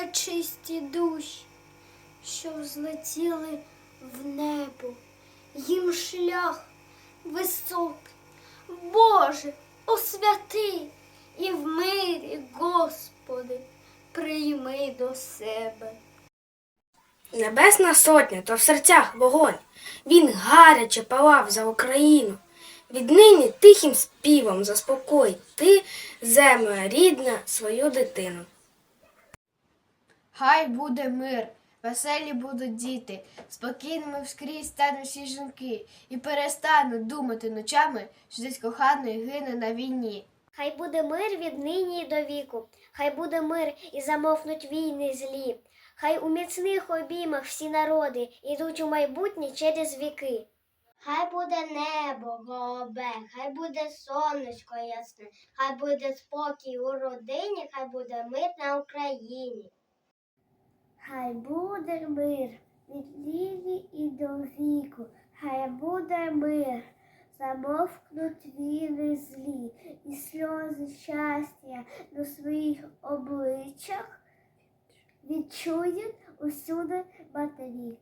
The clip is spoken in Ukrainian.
нечисті душі, що взлетіли в небо, їм шлях високий. Боже, освяти і в мирі, Господи, прийми до себе. Небесна сотня то в серцях вогонь. Він гаряче палав за Україну. Віднині тихим співом заспокой ти, земля рідна, свою дитину. Хай буде мир, веселі будуть діти, спокійними вскрізь стануть всі жінки, і перестануть думати ночами, що десь коханий гине на війні. Хай буде мир від нині до віку, хай буде мир і замовкнуть війни злі. Хай у міцних обіймах всі народи ідуть у майбутнє через віки. Хай буде небо голубе, хай буде сонечко ясне, хай буде спокій у родині, хай буде мир на Україні. Хай буде мир від ліні і до віку, хай буде мир, замовкнуть війни злі, і сльози щастя на своїх обличчях відчують усюди матері.